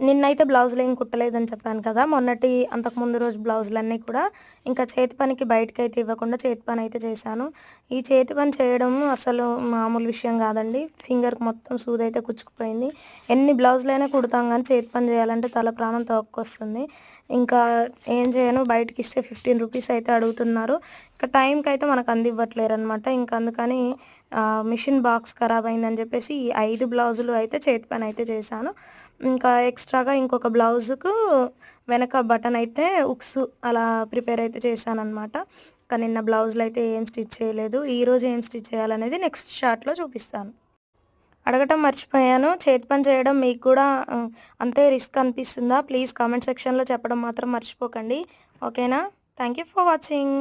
నిన్నైతే బ్లౌజులు ఏం కుట్టలేదని చెప్పాను కదా మొన్నటి అంతకు ముందు రోజు బ్లౌజులన్నీ కూడా ఇంకా చేతి పనికి బయటకి అయితే ఇవ్వకుండా చేతి పని అయితే చేశాను. ఈ చేతి పని చేయడం అసలు మామూలు విషయం కాదండి. ఫింగర్కి మొత్తం సూది అయితే కుచ్చుకుపోయింది. ఎన్ని బ్లౌజులైనా కుడతాం కానీ చేతి పని చేయాలంటే తల ప్రాణం తోక్కొస్తుంది. ఇంకా ఏం చేయను బయటకి ఇస్తే ఫిఫ్టీన్ రూపీస్ అయితే అడుగుతున్నారు. ఇంకా టైంకి అయితే మనకు అందివ్వట్లేరు అనమాట ఇంకా అందుకని మిషన్ బాక్స్ ఖరాబ్ అయిందని చెప్పేసి ఈ ఐదు బ్లౌజులు అయితే చేతి పని అయితే చేశాను. ఇంకా ఎక్స్ట్రాగా ఇంకొక బ్లౌజుకు వెనక బటన్ అయితే ఉక్స్ అలా ప్రిపేర్ అయితే చేశానమాట కానీ నిన్న బ్లౌజ్లు అయితే ఏం స్టిచ్ చేయలేదు. ఈరోజు ఏం స్టిచ్ చేయాలనేది నెక్స్ట్ షార్ట్లో చూపిస్తాను. అడగటం మర్చిపోయాను. చేతి పని చేయడం మీకు కూడా అంతే రిస్క్ అనిపిస్తుందా? ప్లీజ్ కామెంట్ సెక్షన్లో చెప్పడం మాత్రం మర్చిపోకండి. ఓకేనా? Thank you for watching.